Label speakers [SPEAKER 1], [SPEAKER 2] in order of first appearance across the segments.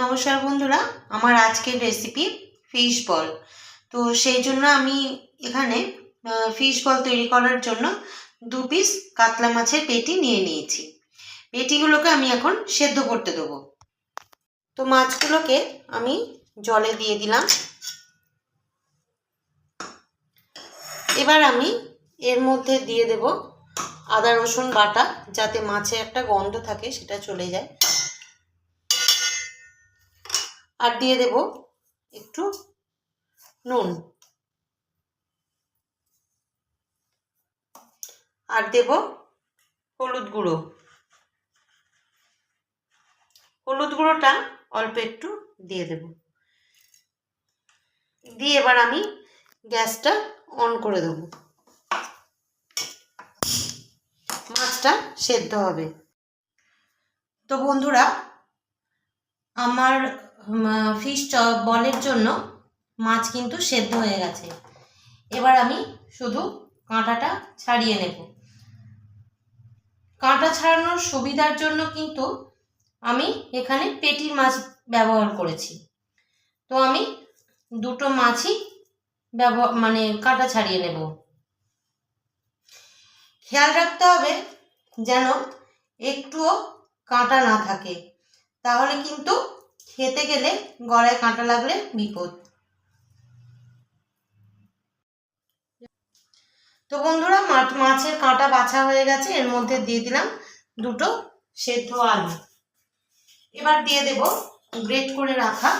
[SPEAKER 1] নমস্কার বন্ধুরা, আমার আজকের রেসিপি ফিশ বল তো সেই জন্য আমি এখানে ফিশ বল তৈরি করার জন্য দু পিস কাতলা মাছের পেটি নিয়ে নিয়েছি। পেটিগুলোকে আমি এখন সেদ্ধ করতে দেবো। তো মাছগুলোকে আমি জলে দিয়ে দিলাম। এবার আমি এর মধ্যে দিয়ে দেব আদা রসুন বাটা, যাতে মাছে একটা গন্ধ থাকে, সেটা চলে যায়। আর দিয়ে দেব একটু নুন। আর দেব হলুদ গুঁড়ো। হলুদ গুঁড়োটা অল্প একটু দিয়ে দেব। দিয়ে এবার আমি গ্যাসটা অন করে দেব। মাছটা সেদ্ধ হবে। তো বন্ধুরা, আমার ফিশ বলের জন্য মাছ কিন্তু সেদ্ধ হয়ে গেছে। এবার আমি শুধু কাঁটাটা ছাড়িয়ে নেব। কাঁটা ছাড়ানোর সুবিধার জন্য কিন্তু আমি এখানে পেটির মাছ ব্যবহার করেছি। তো আমি দুটো মাছই ব্যবহার মানে কাঁটা ছাড়িয়ে নেব। খেয়াল রাখতে হবে যেন একটুও কাঁটা না থাকে। তাহলে কিন্তু খেতে গেলে গলায় কাঁটা লাগলে বিপদ। তো বন্ধুরা মাছের কাঁটা বাছা হয়ে গেছে, এর মধ্যে দিয়ে দিলাম দুটো সেদ্ধ আলু। এবার দিয়ে দেব গ্রেট করে রাখা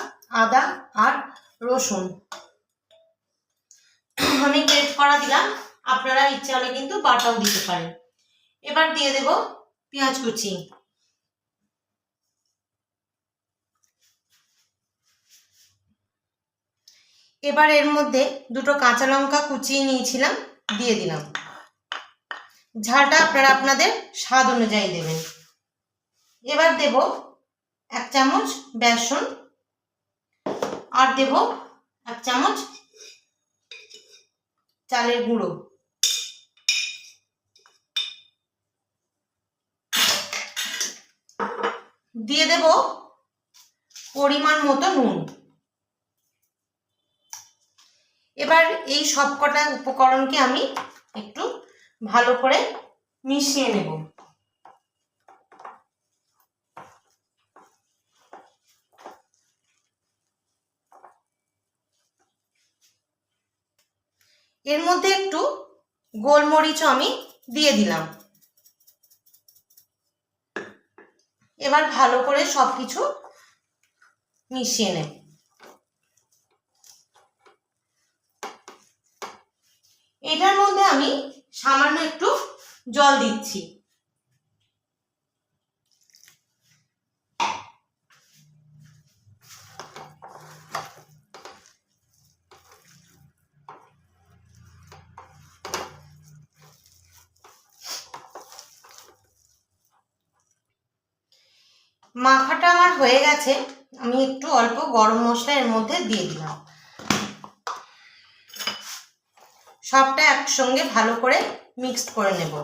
[SPEAKER 1] আদা আর রসুন। আমি গ্রেট করা দিলাম, আপনারা ইচ্ছা হলে কিন্তু বাটাও দিতে পারেন। এবার দিয়ে দেব পেঁয়াজ কুচি। এবার এর মধ্যে দুটো কাঁচা লঙ্কা কুচিয়ে নিয়েছিলাম, দিয়ে দিলাম। ঝালটা আপনারা আপনাদের স্বাদ অনুযায়ী দেবেন। এবার দেব এক চামচ বেসন, আর দেব এক চামচ চালের গুঁড়ো। দিয়ে দেব পরিমাণ মতো নুন। এবার এই সব কটা উপকরণকে আমি একটু ভালো করে মিশিয়ে নেব। এর মধ্যে একটু গোলমরিচও আমি দিয়ে দিলাম। এবার ভালো করে সব কিছু মিশিয়ে নেব। এটার মধ্যে আমি সামান্য একটু জল দিচ্ছি। মাখাটা আমার হয়ে গেছে, আমি একটু অল্প গরম মশলা এর মধ্যে দিয়ে দিলাম। সবটা একসঙ্গে ভালো করে মিক্সড করে নেব।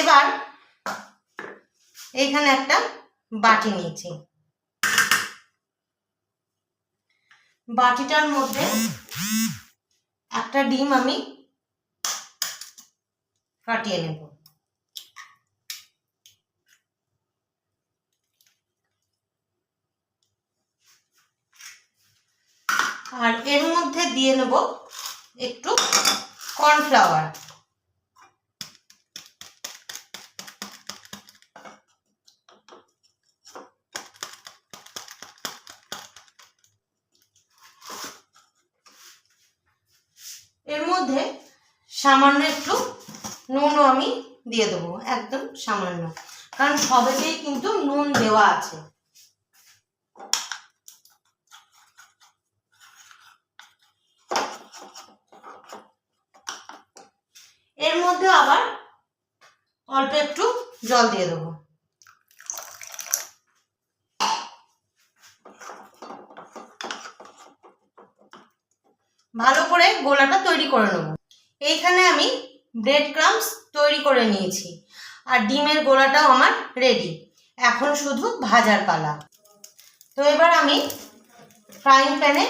[SPEAKER 1] এবার এইখানে একটা বাটি নিয়েছি। বাটিটার মধ্যে একটা ডিম আমি কাটিয়ে নেব আর এর মধ্যে দিয়ে নেব একটু কর্নফ্লাওয়ার। এর মধ্যে সামান্য একটু নুনও আমি দিয়ে দেবো, একদম সামান্য। কারণ সবেতেই কিন্তু নুন দেওয়া আছে। এর মধ্যে আবার অল্প একটু জল দিয়ে দেবো। ভালো করে গোলাটা তৈরি করে নেব। এইখানে আমি ব্রেড ক্রামস তৈরি করে নিয়েছি আর ডিমের গোলাটাও আমার রেডি এখন শুধু ভাজার পালা। তো এবার আমি ফ্রাইং প্যানে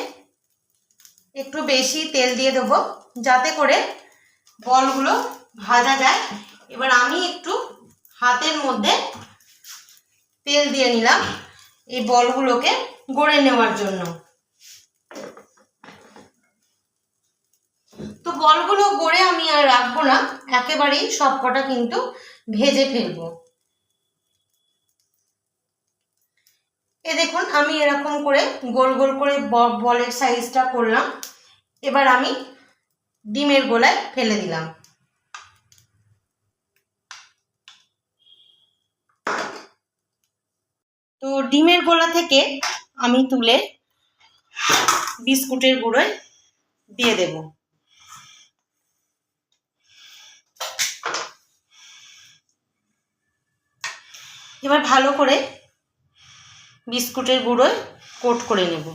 [SPEAKER 1] একটু বেশি তেল দিয়ে দেবো, যাতে করে বলগুলো ভাজা যায়। এবার আমি একটু হাতের মধ্যে তেল দিয়ে নিলাম এই বলগুলোকে গড়ে নেওয়ার জন্য। তো বলগুলো গড়ে আমি আর রাখব না, একেবারেই সবকটা কিন্তু ভেজে ফেলব। এ দেখুন, আমি এরকম করে গোল গোল করে বলের সাইজটা করলাম। এবার আমি ডিমের গোলায় ফেলে দিলাম। তো ডিমের গোলা থেকে আমি তুলে বিস্কুটের গুঁড়োয় দিয়ে দেব। এবার ভালো করে বিস্কুটের গুঁড়োয় কোট করে নেব।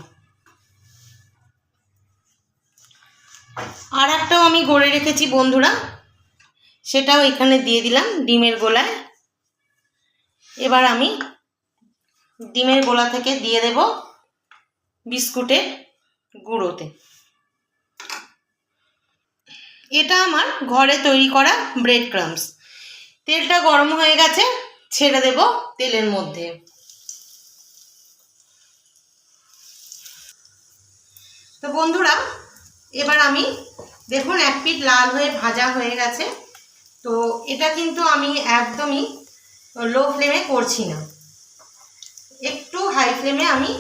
[SPEAKER 1] আর আমি গড়ে রেখেছি, বন্ধুরা। সেটাও এখানে দিয়ে দিলাম ডিমের গোলায়। এবার আমি ডিমের গোলা থেকে দিয়ে দেব বিস্কুটের গুঁড়োতে। এটা আমার ঘরে তৈরি করা ব্রেড ক্রামস তেলটা গরম হয়ে গেছে, ছেড়ে দেব তেলের মধ্যে। তো বন্ধুরা এবার আমি দেখুন, এক পিঠ লাল হয়ে ভাজা হয়ে গেছে। তো এটা কিন্তু আমি একদমই লো ফ্লেমে করছি না। একটু হাই ফ্লেমে আমি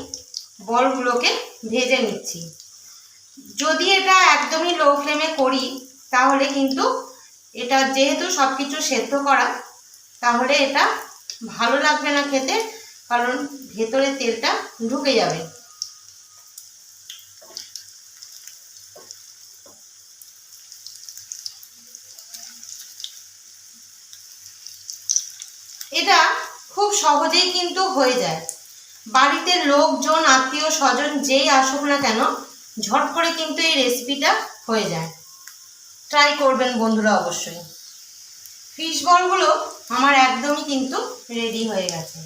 [SPEAKER 1] বলগুলোকে ভেজে নিচ্ছি। যদি এটা একদমই লো ফ্লেমে করি, তাহলে কিন্তু এটা যেহেতু সব কিছু সেদ্ধ করা, তাহলে এটা ভালো লাগবে না খেতে, কারণ ভেতরে তেলটা ঢুকে যাবে। এটা খুব সহজেই কিন্তু হয়ে যায়। বাড়িতে লোকজন, আত্মীয় স্বজন যেই আসুক না কেন, ঝট করে কিন্তু এই রেসিপিটা হয়ে যায়। ট্রাই করবেন বন্ধুরা অবশ্যই। ফিশ বলগুলো আমার একদমই কিন্তু রেডি হয়ে গেছে।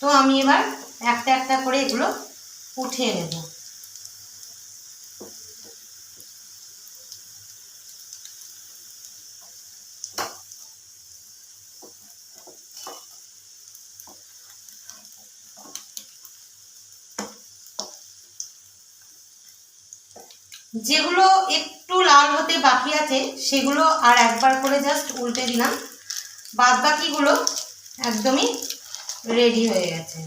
[SPEAKER 1] তো আমি এবার একটা একটা করে এগুলো উঠিয়ে নেব। যেগুলো একটু লাল হতে বাকি আছে, সেগুলো আর একবার করে জাস্ট উল্টে দিলাম। বাদ বাকিগুলো একদমই রেডি হয়ে গেছে।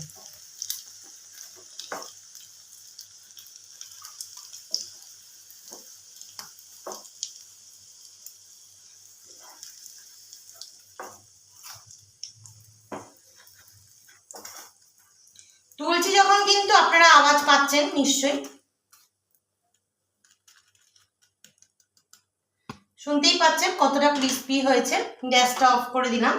[SPEAKER 1] তুলছি যখন কিন্তু আপনারা আওয়াজ পাচ্ছেন নিশ্চয়ই শুনতেই পাচ্ছেন কতটা ক্রিস্পি হয়েছে। গ্যাসটা অফ করে দিলাম।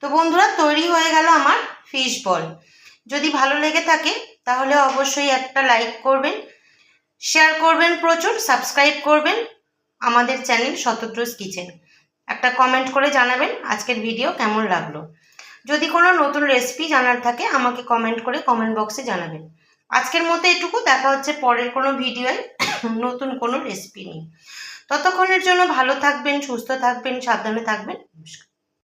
[SPEAKER 1] তো বন্ধুরা, তৈরি হয়ে গেল আমার ফিশ বল যদি ভালো লেগে থাকে, তাহলে অবশ্যই একটা লাইক করবেন শেয়ার করবেন প্রচুর সাবস্ক্রাইব করবেন আমাদের চ্যানেল শতদ্রোজ কিচেন একটা কমেন্ট করে জানাবেন আজকের ভিডিও কেমন লাগল। যদি কোনো নতুন রেসিপি জানার থাকে, আমাকে কমেন্ট করে কমেন্ট বক্সে জানাবেন। আজকের মতো এটুকু দেখা হচ্ছে পরের কোনো ভিডিওয় নতুন কোনো রেসিপি নিয়ে। ততক্ষণের জন্য ভালো থাকবেন, সুস্থ থাকবেন, সাবধানে থাকবেন। নমস্কার।